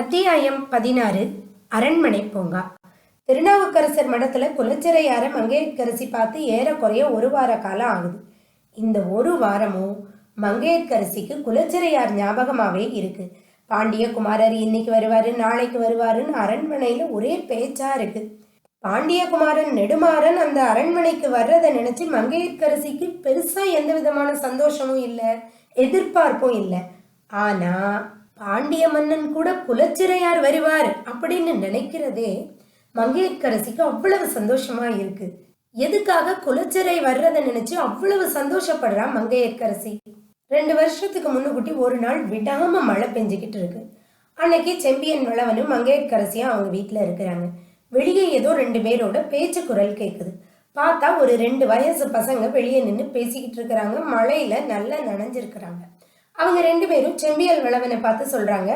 அத்தியாயம் பதினாறு அரண்மனை பூங்கா. திருநாவுக்கரசர் மடத்துல குலச்சிறையார மங்கையர்க்கரசி பார்த்து ஏறக்குறைய ஒரு வார காலம் ஆகுது. இந்த ஒரு வாரமும் மங்கையர்க்கரசிக்கு குலச்சிறையார் ஞாபகமாவே இருக்கு. பாண்டிய குமாரர் இன்னைக்கு வருவாரு நாளைக்கு வருவாருன்னு அரண்மனையில ஒரே பேச்சா இருக்கு. பாண்டியகுமாரன் நெடுமாறன் அந்த அரண்மனைக்கு வர்றதை நினைச்சு மங்கையர்கரசிக்கு பெருசா எந்த விதமான சந்தோஷமும் இல்லை எதிர்பார்ப்பும் இல்லை. ஆனா பாண்டிய மன்னன் கூட குலச்சிறையார் வருவார் அப்படின்னு நினைக்கிறதே மங்கையர்க்கரசிக்கு அவ்வளவு சந்தோஷமா இருக்கு. எதுக்காக குலச்சிறை வர்றதை நினைச்சு அவ்வளவு சந்தோஷப்படுறா மங்கையர்க்கரசி? ரெண்டு வருஷத்துக்கு முன்னுக்குட்டி ஒரு நாள் விடாம மழை பெஞ்சுக்கிட்டு இருக்கு. அன்னைக்கு செம்பியன் வளவனும் மங்கையர்க்கரசியும் அவங்க வீட்டில் இருக்கிறாங்க. வெளியே ஏதோ ரெண்டு பேரோட பேச்சு குரல் கேட்குது பார்த்தா ஒரு ரெண்டு வயசு பசங்க வெளியே நின்று பேசிக்கிட்டு இருக்கிறாங்க. மழையில நல்லா நனைஞ்சிருக்கிறாங்க. அவங்க ரெண்டு பேரும் செம்பியல் வளவனை பார்த்து சொல்கிறாங்க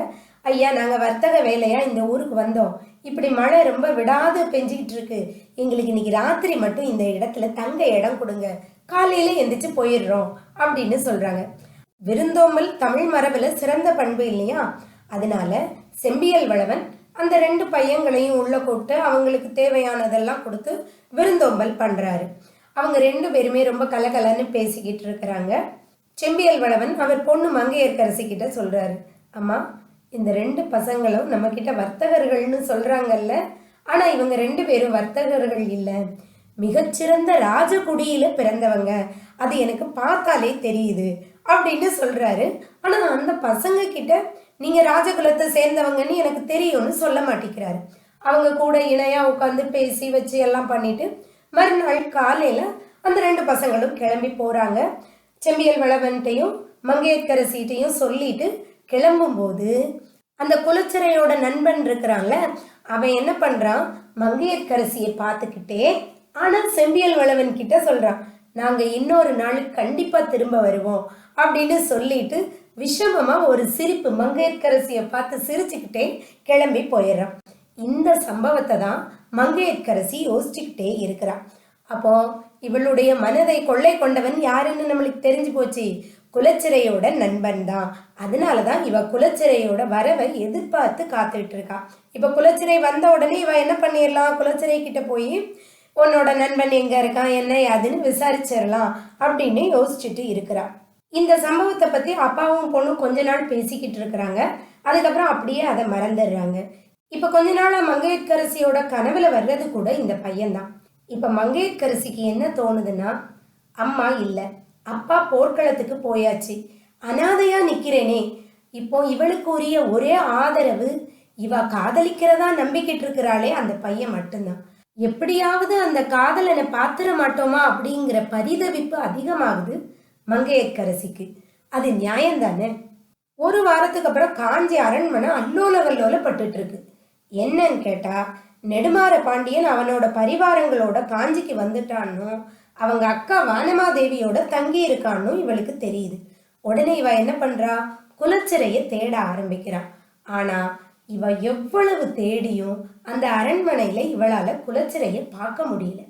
ஐயா நாங்கள் வர்த்தக வேலையாக இந்த ஊருக்கு வந்தோம். இப்படி மழை ரொம்ப விடாது பெஞ்சிக்கிட்டு இருக்கு. எங்களுக்கு இன்னைக்கு ராத்திரி மட்டும் இந்த இடத்துல தங்க இடம் கொடுங்க. காலையில எந்திரிச்சு போயிடுறோம் அப்படின்னு சொல்கிறாங்க விருந்தோம்பல் தமிழ் மரபில் சிறந்த பண்பு இல்லையா? அதனால செம்பியல் வளவன் அந்த ரெண்டு பையங்களையும் உள்ள கூப்பிட்டு அவங்களுக்கு தேவையானதெல்லாம் கொடுத்து விருந்தோம்பல் பண்ணுறாரு அவங்க ரெண்டு பேருமே ரொம்ப கலகலன்னு பேசிக்கிட்டு இருக்கிறாங்க. செம்பியல் வளவன் அவர் பொண்ணு மங்கையர்க்கரசி கிட்ட சொல்றாரு. அம்மா இந்த ரெண்டு பசங்களும் நம்ம கிட்ட வர்த்தகர்கள்னு சொல்றாங்கல்ல. ஆனா இவங்க ரெண்டு பேரும் வர்த்தகர்கள் இல்லை. மிகச்சிறந்த ராஜகுடியில பிறந்தவங்க. அது எனக்கு பார்த்தாலே தெரியுது அப்படின்னு சொல்றாரு. ஆனா அந்த பசங்க கிட்ட நீங்க ராஜகுலத்தை சேர்ந்தவங்கன்னு எனக்கு தெரியும்னு சொல்ல மாட்டேங்கிறாரு. அவங்க கூட இணையா உட்காந்து பேசி வச்சு எல்லாம் பண்ணிட்டு மறுநாள் காலையில அந்த ரெண்டு பசங்களும் கிளம்பி போறாங்க. செம்பியல் வளவன்ட்டையும் மங்கையர்க்கரசிட்டையும் சொல்லிட்டு கிளம்பும்போது அந்த குலச்சிறையோட நண்பன் இருக்கிறான்ல அவன் என்ன பண்றான்? மங்கையர்க்கரசியை பார்த்துக்கிட்டே ஆனால் செம்பியல் வளவன் கிட்ட சொல்றான் நாங்க இன்னொரு நாள் கண்டிப்பா திரும்ப வருவோம் அப்படின்னு சொல்லிட்டு விஷமமா ஒரு சிரிப்பு மங்கையர்க்கரசியை பார்த்து சிரிச்சுக்கிட்டே கிளம்பி போயிடுறான். இந்த சம்பவத்தை தான் மங்கையர்க்கரசி யோசிச்சுக்கிட்டே இருக்கிறான். அப்போ இவளுடைய மனதை கொள்ளை கொண்டவன் யாருன்னு நம்மளுக்கு தெரிஞ்சு போச்சு. குலச்சிறையோட நண்பன் தான். அதனால தான் இவ குலச்சிறையோட வரவை எதிர்பார்த்து காத்துட்டு இருக்கா இப்ப குலச்சிறை வந்த உடனே இவ என்ன பண்ணிடலாம்? குலச்சிறை கிட்ட போய் உன்னோட நண்பன் எங்க இருக்கான் என்ன அதுன்னு விசாரிச்சிடலாம் அப்படின்னு யோசிச்சுட்டு இருக்கிறா. இந்த சம்பவத்தை பத்தி அப்பாவும் பொண்ணும் கொஞ்ச நாள் பேசிக்கிட்டு இருக்கிறாங்க. அதுக்கப்புறம் அப்படியே அதை மறந்துடுறாங்க. இப்ப கொஞ்ச நாள் மங்கையர்க்கரசியோட கனவுல வர்றது கூட இந்த பையன்தான். இப்போ மங்கையர்கரசிக்கு என்ன தோணுதுன்னா அம்மா இல்லை அப்பா போர்க்களத்துக்கு போயாச்சு அனாதையா நிற்கிறேனே இப்போ இவளுக்கு உரிய ஒரே ஆதரவு இவ காதலிக்கிறதா நம்பிக்கிட்டு இருக்கிறாளே அந்த பையன் மட்டும்தான். எப்படியாவது அந்த காதலனை பாத்திர மாட்டோமா அப்படிங்கிற பரிதவிப்பு அதிகமாகுது மங்கையர்க்கரசிக்கு அது நியாயம் தானே ஒரு வாரத்துக்கு அப்புறம் காஞ்சி அரண்மனை அல்லோல கல்லோல பட்டுட்டு இருக்கு. என்னன்னு கேட்டா நெடுமாற பாண்டியன் அவனோட பரிவாரங்களோட காஞ்சிக்கு வந்துட்டான்னு அவங்க அக்கா வானமாதேவியோட தங்கி இருக்கான்னு இவளுக்கு தெரியுது. உடனே இவ என்ன பண்றா? குலச்சிறைய தேட ஆரம்பிக்கிறான் ஆனா இவ எவ்வளவு தேடியும் அந்த அரண்மனையில இவளால குலச்சிறைய பார்க்க முடியல.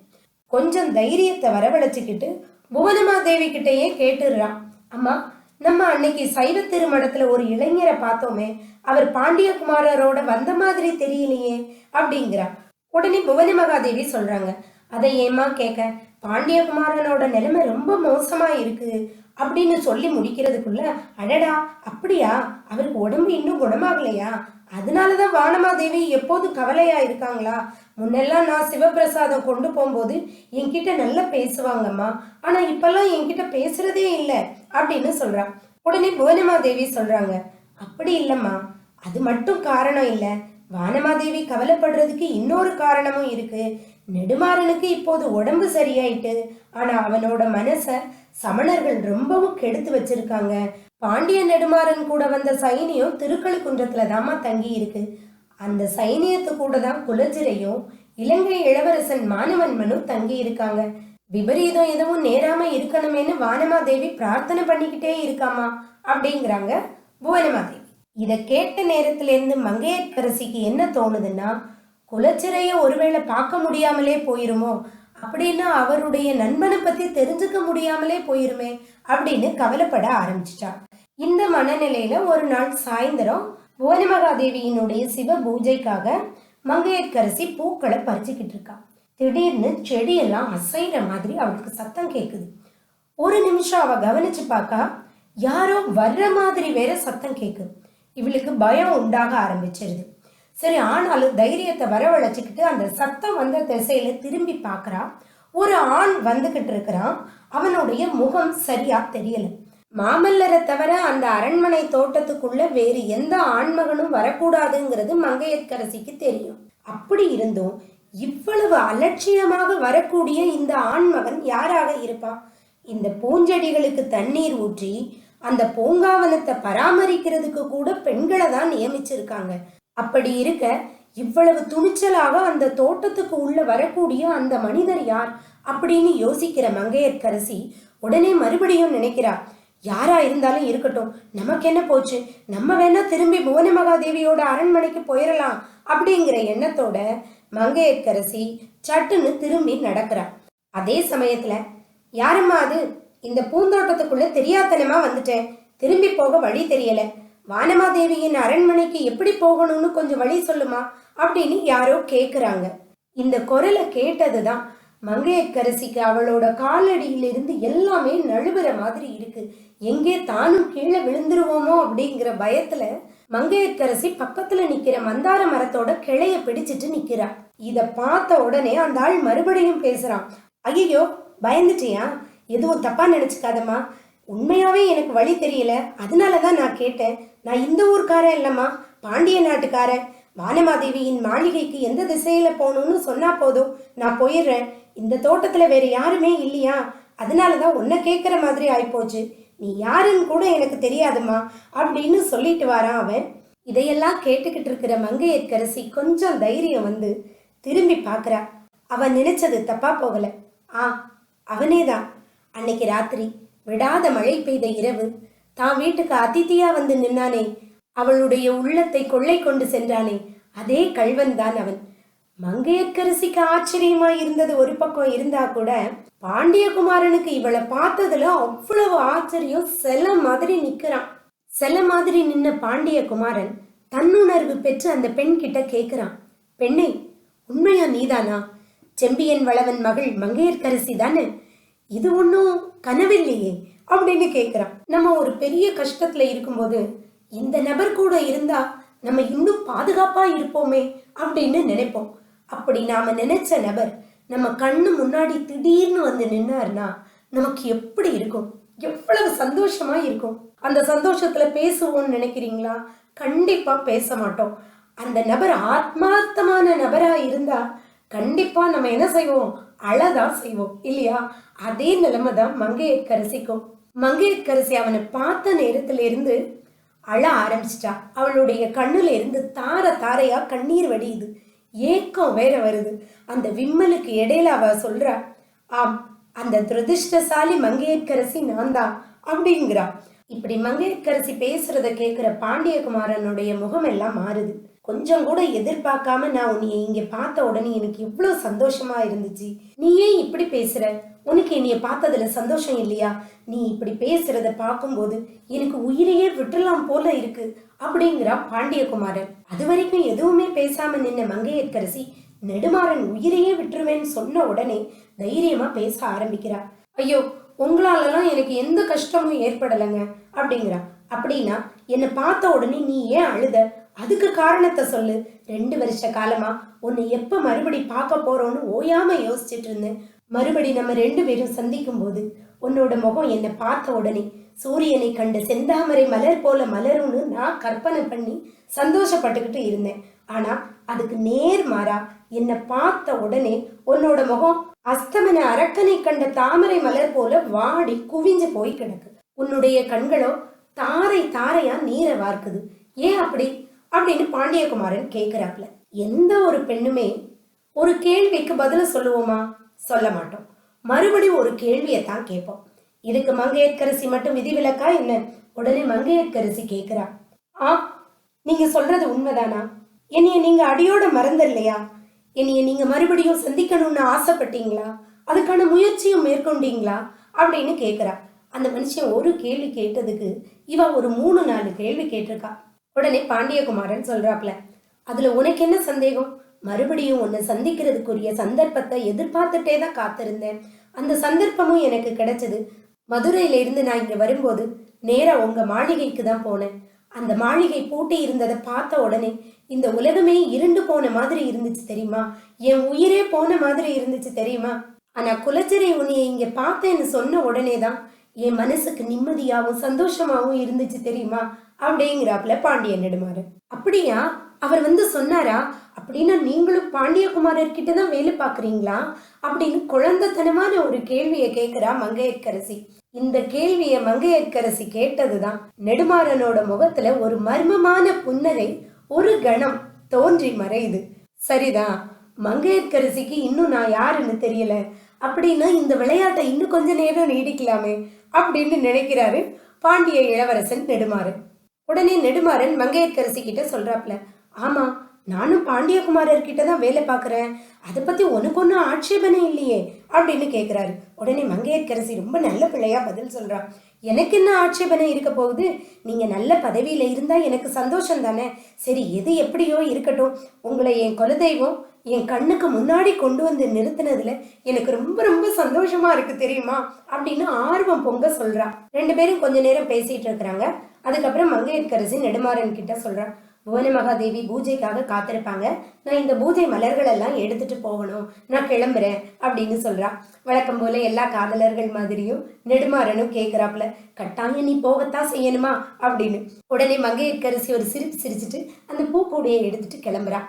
கொஞ்சம் தைரியத்தை வரவழைச்சுக்கிட்டு புவனமாதேவி கிட்டேயே கேட்டுடுறான் அம்மா நம்ம அன்னைக்கு சைவ திருமணத்துல ஒரு இளைஞரை பார்த்தோமே அவர் பாண்டியகுமாரரோட வந்த மாதிரி தெரியலையே அப்படிங்கிறா உடனே புவனி மகாதேவி சொல்றாங்க அதை ஏமா கேட்க? பாண்டியகுமாரனோட நிலைமை ரொம்ப மோசமா இருக்கு அப்படின்னு சொல்லி முடிக்கிறதுக்குள்ள அடடா அப்படியா? அவருக்கு உடம்பு இன்னும் குணமாகலையா? அதனாலதான் வானமாதேவி எப்போது கவலையா இருக்காங்களா? முன்னெல்லாம் நான் சிவபிரசாதம் கொண்டு போகும்போது என்கிட்ட நல்லா பேசுவாங்கம்மா. ஆனால் இப்பெல்லாம் என்கிட்ட பேசுறதே இல்லை அப்படின்னு சொல்கிறான் உடனே புவனமாதேவி சொல்கிறாங்க அப்படி இல்லைம்மா. அது மட்டும் காரணம் இல்லை. வானமாதேவி கவலைப்படுறதுக்கு இன்னொரு காரணமும் இருக்கு. நெடுமாறனுக்கு இப்போது உடம்பு சரியாயிட்டு ஆனா அவனோட மனச சமணர்கள் ரொம்பவும் கெடுத்து வச்சிருக்காங்க. பாண்டிய நெடுமாறன் கூட வந்த சைனியம் திருக்கழுக்குன்றத்துல தாமா தங்கி இருக்கு அந்த சைனியத்து கூட தான் குலச்சிறையும் இலங்கை இளவரசன் மாணவன்மனும் தங்கி இருக்காங்க. விபரீதம் எதுவும் நேராம இருக்கணுமேனு வானமாதேவி பிரார்த்தனை பண்ணிக்கிட்டே இருக்காமா? அப்படிங்கிறாங்க புவனமாதேவி. இதை கேட்ட நேரத்துல இருந்து மங்கையர்க்கரசிக்கு என்ன தோணுதுன்னா குலச்சிறைய ஒருவேளை பார்க்க முடியாமலே போயிருமோ? அப்படின்னா அவருடைய நண்பனை பத்தி தெரிஞ்சுக்க முடியாமலே போயிருமே? அப்படின்னு கவலைப்பட ஆரம்பிச்சிட்டா. இந்த மனநிலையில ஒரு நாள் சாயந்தரம் ஓலிமகாதேவியினுடைய சிவ பூஜைக்காக மங்கையர்க்கரசி பூக்களை பறிச்சுக்கிட்டு இருக்கா. திடீர்னு செடியெல்லாம் அசைகிற மாதிரி அவளுக்கு சத்தம் கேட்குது ஒரு நிமிஷம் அவ கவனிச்சு பார்க்கா யாரோ வர்ற மாதிரி வேற சத்தம் கேட்குது இவளுக்கு பயம் உண்டாக ஆரம்பிச்சிருது. சரி ஆனாலும் தைரியத்தை வரவழைச்சிக்கிட்டு அந்த சத்தம் வந்த திசையில திரும்பி பார்க்குறா ஒரு ஆண் வந்துகிட்டு இருக்கிறான். அவனுடைய முகம் சரியா தெரியலை. மாமல்லரை தவிர அந்த அரண்மனை தோட்டத்துக்குள்ள வேறு எந்த ஆண்மகனும் வரக்கூடாதுங்கிறது மங்கையர்க்கரசிக்கு தெரியும். அப்படி இருந்தும் இவ்வளவு அலட்சியமாக வரக்கூடிய இந்த ஆண்மகன் யாராக இருப்பான் இந்த பூஞ்செடிகளுக்கு தண்ணீர் ஊற்றி அந்த பூங்காவனத்தை பராமரிக்கிறதுக்கு கூட பெண்களை தான் நியமிச்சிருக்காங்க. அப்படி இருக்க இவ்வளவு துணிச்சலாக அந்த தோட்டத்துக்கு உள்ள வரக்கூடிய அந்த மனிதர் யார்? அப்படின்னு யோசிக்கிற மங்கையர்க்கரசி உடனே மறுபடியும் நினைக்கிறா யாரா இருந்தாலும் இருக்கட்டும். நமக்கு என்ன போச்சு? நம்ம வேணா திரும்பி புவன மகாதேவியோட அரண்மனைக்கு போயிடலாம் அப்படிங்கிற எண்ணத்தோட மங்கையர்க்கரசி சட்டுன்னு திரும்பி நடக்கிறா. அதே சமயத்துல யாரம்மா அது? இந்த பூந்தோட்டத்துக்குள்ள தெரியாத்தனமா வந்துட்டேன் திரும்பி போக வழி தெரியல. வானமாதேவியின் அரண்மனைக்கு எப்படி போகணும்னு கொஞ்சம் வழி சொல்லுமா? அப்படின்னு யாரோ கேக்குறாங்க. இந்த குரலை கேட்டதுதான் மங்கையக்கரசிக்கு அவளோட காலடியிலிருந்து எல்லாமே நழுவுற மாதிரி இருக்கு. எங்கே தானும் கீழே விழுந்துருவோமோ அப்படிங்கிற பயத்துல மங்கையக்கரசி பக்கத்துல நிக்கிற மந்தார மரத்தோட கிளைய பிடிச்சிட்டு நிக்கிறா. இத பார்த்த உடனே அந்த ஆள் மறுபடியும் பேசுறான். ஐயோ பயந்துட்டியா? எதுவும் தப்பா நினைச்சுக்காதம்மா. உண்மையாவே எனக்கு வழி தெரியல. அதனால தான் நான் கேட்டேன். நான் இந்த ஊர்க்காரன் இல்லம்மா. பாண்டிய நாட்டுக்காரன். வானமாதேவியின் மாளிகைக்கு எந்த திசையில போகணும்னு சொன்னா போதும். நான் போயிடுறேன். இந்த தோட்டத்தில் வேறு யாருமே இல்லையா? அதனால தான் உன்னை கேட்குற மாதிரி ஆயிப்போச்சு. நீ யாருன்னு கூட எனக்கு தெரியாதும்மா அப்படின்னு சொல்லிட்டு வரான் அவன். இதையெல்லாம் கேட்டுக்கிட்டு இருக்கிற மங்கையர்க்கரசி கொஞ்சம் தைரியம் வந்து திரும்பி பார்க்குறா அவன் நினைச்சது தப்பா போகல. ஆ அவனேதான். அன்னைக்கு ராத்திரி விடாத மழை பெய்த இரவு தான் வீட்டுக்கு அதித்தியா வந்து நின்னானே. அவளுடைய உள்ளத்தை கொள்ளை கொண்டு சென்றானே. அதே கள்வன் தான் அவன். மங்கையர்க்கரசிக்கு ஆச்சரியமா இருந்தது ஒரு பக்கம் இருந்தா கூட பாண்டியகுமாரனுக்கு இவளை பார்த்ததுல அவ்வளவு ஆச்சரியம். செல மாதிரி நிக்கிறான். செல மாதிரி நின்ன பாண்டியகுமாரன் தன்னுணர்வு பெற்று அந்த பெண் கிட்ட கேக்குறான். பெண்ணே உண்மையா நீதானா? செம்பியன் வளவன் மகள் மங்கையர்க்கரசி தானே? இது ஒன்றும் கனவில்லையே அப்படின்னு கேட்குறான் நம்ம ஒரு பெரிய கஷ்டத்துல இருக்கும்போது இந்த நபர் கூட இருந்தா நம்ம இன்னும் பாதுகாப்பா இருப்போமே அப்படின்னு நினைப்போம். அப்படி நாம நினைச்ச நபர் நம்ம கண்ணு முன்னாடி திடீர்னு வந்து நின்னார்னா நமக்கு எப்படி இருக்கும்? எவ்வளவு சந்தோஷமா இருக்கும்? அந்த சந்தோஷத்துல பேசுவோம்னு நினைக்கிறீங்களா? கண்டிப்பா பேச மாட்டோம். அந்த நபர் ஆத்மார்த்தமான நபரா இருந்தா கண்டிப்பா நம்ம என்ன செய்வோம்? அழதான் செய்வோம் இல்லையா? அதே நிலைமை தான் மங்கையர்க்கரசிக்கும் மங்கையர்க்கரசி அவனை பார்த்த நேரத்துல இருந்து அழ ஆரம்பிச்சிட்டா. அவளுடைய கண்ணுல இருந்து தார தாரையா கண்ணீர் வடியுது. ஏக்கம் வேற வருது. அந்த விம்மலுக்கு இடையில அவ சொல்றா ஆம் அந்த துரதிருஷ்டசாலி மங்கையர்க்கரசி நான் தான் அப்படிங்கிறா. இப்படி மங்கையர்கரசி பேசுறத கேட்கிற பாண்டியகுமாரனுடைய முகம் எல்லாம் மாறுது. கொஞ்சம் கூட எதிர்பார்க்காம நான் உன்னைய இங்க பார்த்த உடனே எனக்கு இவ்வளவு சந்தோஷமா இருந்துச்சு. நீ ஏன் இப்படி பேசுற? உனக்கு என்னைய பார்த்ததுல சந்தோஷம் இல்லையா? நீ இப்படி பேசுறத பார்க்கும்போது எனக்கு உயிரையே விட்டுலாம் போல இருக்கு அப்படிங்கிறா பாண்டியகுமாரன் அது வரைக்கும் எதுவுமே பேசாம நின்ன மங்கையர்க்கரசி நெடுமாறன் உயிரையே விட்டுருவேன்னு சொன்ன உடனே தைரியமா பேச ஆரம்பிக்கிறா. ஐயோ உங்களாலலாம் எனக்கு எந்த கஷ்டமும் ஏற்படலைங்க அப்படிங்கிறா. அப்படின்னா என்னை பார்த்த உடனே நீ ஏன் அழுத? அதுக்கு காரணத்தை சொல்லு. ரெண்டு வருஷ காலமா உன்னை எப்ப மறுபடி பார்க்க போறோம்னு ஓயாம யோசிச்சுட்டு இருந்தேன். மறுபடி நம்ம ரெண்டு பேரும் சந்திக்கும் போது உன்னோட முகம் என்னை பார்த்த உடனே சூரியனை கண்ட செந்தாமரை மலர் போல மலரும்னு நான் கற்பனை பண்ணி சந்தோஷப்பட்டுக்கிட்டு இருந்தேன். ஆனா அதுக்கு நேர் மாறா என்னை பார்த்த உடனே உன்னோட முகம் அஸ்தமன அரக்கனை கண்ட தாமரை மலர் போல வாடி குவிஞ்சு போய் கிடக்கு. உன்னுடைய கண்களோ தாரை தாரையா நீரை வார்க்குது. ஏன் அப்படி? அப்படின்னு பாண்டியகுமாரன் கேக்குறாப்ல எந்த ஒரு பெண்ணுமே ஒரு கேள்விக்கு பதில சொல்லுவோமா? சொல்ல மாட்டோம். மறுபடியும் ஒரு கேள்வியை தான் கேட்போம். இதுக்கு மங்கையர்க்கரசி மட்டும் விதிவிலக்கா என்ன? உடனே மங்கையர்க்கரசி கேக்குறா. ஆ நீங்க சொல்றது உண்மைதானா? என்னைய நீங்க அடியோட மறந்துடலையா என்னைய நீங்க மறுபடியும் சந்திக்கணும்னு ஆசைப்பட்டீங்களா? அதுக்கான முயற்சியும் மேற்கொண்டீங்களா? அப்படின்னு கேக்குறா. அந்த மனுஷன் ஒரு கேள்வி கேட்டதுக்கு இவ ஒரு மூணு நாலு கேள்வி கேட்டிருக்கா. உடனே பாண்டியகுமாரன் சொல்றாப்ல அதுல உனக்கு என்ன சந்தேகம்? மறுபடியும் உன்னை சந்திக்கிறதுக்குரிய சந்தர்ப்பத்தை எதிர்பார்த்துட்டே தான் காத்திருந்தேன். அந்த சந்தர்ப்பமும் எனக்கு கிடைச்சது. மதுரையில இருந்து நான் இங்க வரும்போது நேரா உங்க மாளிகைக்கு தான் போனேன். அந்த மாளிகை பூட்டி இருந்ததை பார்த்த உடனே இந்த உலகமே இருண்டு போன மாதிரி இருந்துச்சு தெரியுமா? என் உயிரே போன மாதிரி இருந்துச்சு தெரியுமா? ஆனா குலச்சரை உன்னையை இங்க பார்த்தேன்னு சொன்ன உடனே தான் என் மனசுக்கு நிம்மதியாவும் சந்தோஷமாவும் இருந்துச்சு தெரியுமா? அப்படிங்கிறாப்புல பாண்டியன் நெடுமாறன் அப்படியா? அவர் வந்து சொன்னாரா? அப்படின்னா நீங்களும் பாண்டியகுமாரர்கிட்ட தான் வேலை பார்க்குறீங்களா? அப்படின்னு குழந்தைத்தனமான ஒரு கேள்வியை கேட்குறா மங்கையர்க்கரசி. இந்த கேள்வியை மங்கையர்க்கரசி கேட்டதுதான் நெடுமாறனோட முகத்துல ஒரு மர்மமான புன்னகை ஒரு கணம் தோன்றி மறையுது. சரிதான் மங்கையர்க்கரசிக்கு இன்னும் நான் யாருன்னு தெரியல. அப்படின்னா இந்த விளையாட்டை இன்னும் கொஞ்ச நேரம் நீடிக்கலாமே. அப்படின்னு நினைக்கிறாரு. பாண்டிய இளவரசன் நெடுமாறன் உடனே நெடுமாறன் மங்கையர்க்கரசி கிட்ட சொல்றாப்ல ஆமா நானும் பாண்டியகுமாரர் கிட்ட தான் வேலை பார்க்குறேன் அதை பத்தி உனக்கு ஒன்றும் ஆட்சேபனை இல்லையே அப்படின்னு கேட்குறாரு உடனே மங்கையர்க்கரசி ரொம்ப நல்ல பிள்ளையா பதில் சொல்றா எனக்கு என்ன ஆட்சேபனை இருக்க போகுது? நீங்க நல்ல பதவியில இருந்தா எனக்கு சந்தோஷம் தானே? சரி எது எப்படியோ இருக்கட்டும். உங்களை என் குலதெய்வம் என் கண்ணுக்கு முன்னாடி கொண்டு வந்து நிறுத்தினதுல எனக்கு ரொம்ப ரொம்ப சந்தோஷமா இருக்கு தெரியுமா? அப்படின்னு ஆர்வம் பொங்க சொல்றா. ரெண்டு பேரும் கொஞ்ச நேரம் பேசிட்டு இருக்கிறாங்க. அதுக்கப்புறம் மங்கையர்கரசி நெடுமாறன் கிட்ட சொல்றான் புவன மகாதேவி பூஜைக்காக காத்திருப்பாங்க. நான் இந்த பூஜை மலர்கள் எல்லாம் எடுத்துட்டு போகணும். நான் கிளம்புறேன் அப்படின்னு சொல்றா. வழக்கம் போல எல்லா காதலர்கள் மாதிரியும் நெடுமாறனும் கேட்கிறாப்புல கட்டாயம் நீ போகத்தான் செய்யணுமா? அப்படின்னு. உடனே மங்கையர்க்கரசி ஒரு சிரிப்பு சிரிச்சிட்டு அந்த பூக்கூடையை எடுத்துட்டு கிளம்புறா.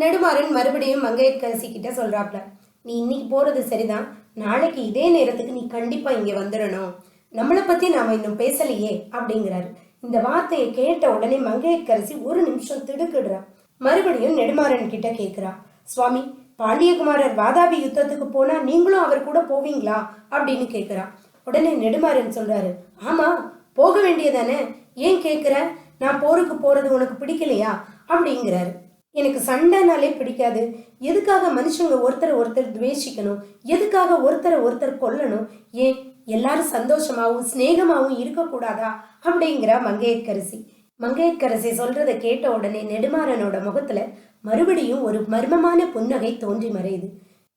நெடுமாறன் மறுபடியும் மங்கையர்க்கரசி கிட்ட சொல்றாப்ல நீ இன்னைக்கு போறது சரிதான். நாளைக்கு இதே நேரத்துக்கு நீ கண்டிப்பா இங்க வந்துடணும் நம்மளை பத்தி நாம இன்னும் பேசலையே அப்படிங்கிறாரு. இந்த வார்த்தையை கேட்ட உடனே மங்கையர்க்கரசி ஒரு நிமிஷம் திடுக்கிடுறா. மறுபடியும் நெடுமாறன் கிட்ட கேட்கிறா சுவாமி பாண்டியகுமாரர் வாதாபி யுத்தத்துக்கு போனா நீங்களும் அவர் கூட போவீங்களா? அப்படின்னு கேட்கிறா உடனே நெடுமாறன் சொல்றாரு ஆமா போக வேண்டியதானே. ஏன் கேட்குற நான் போருக்கு போறது உனக்கு பிடிக்கலையா? அப்படிங்கிறாரு. எனக்கு சண்டைனாலே பிடிக்காது. எதுக்காக மனுஷங்க ஒருத்தரை ஒருத்தர் துவேஷிக்கணும்? எதுக்காக ஒருத்தரை ஒருத்தர் கொல்லணும்? ஏன் எல்லாரும் சந்தோஷமாகவும் சிநேகமாகவும் இருக்கக்கூடாதா? அப்படிங்கிறா மங்கையர்க்கரசி மங்கையர்க்கரசி சொல்றதை கேட்ட உடனே நெடுமாறனோட முகத்துல மறுபடியும் ஒரு மர்மமான புன்னகை தோன்றி மறையுது.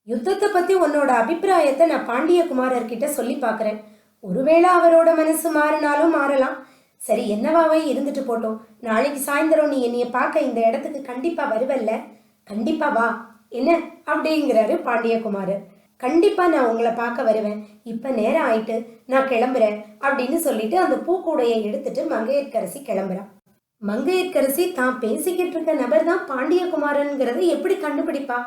யுத்தத்தை பத்தி உன்னோட அபிப்பிராயத்தை நான் பாண்டியகுமாரர்கிட்ட சொல்லி பார்க்குறேன். ஒருவேளை அவரோட மனசு மாறினாலும் மாறலாம். சரி என்னவாவே இருந்துட்டு போட்டோம். நாளைக்கு சாயந்தரம் நீ என்னைய பார்க்க இந்த இடத்துக்கு கண்டிப்பா வருவல்ல? கண்டிப்பா வா. என்ன? அப்படிங்கிறாரு பாண்டியகுமாரர் கண்டிப்பா நான் உங்களை பார்க்க வருவேன். இப்ப நேரம் ஆயிட்டு நான் கிளம்புறேன் அப்படின்னு சொல்லிட்டு அந்த பூக்கூடையை எடுத்துட்டு மங்கையர்க்கரசி கிளம்புறான். மங்கையர்க்கரசி தான் பேசிக்கிட்டு இருக்க நபர் தான் பாண்டியகுமாரன்கிறத எப்படி கண்டுபிடிப்பா?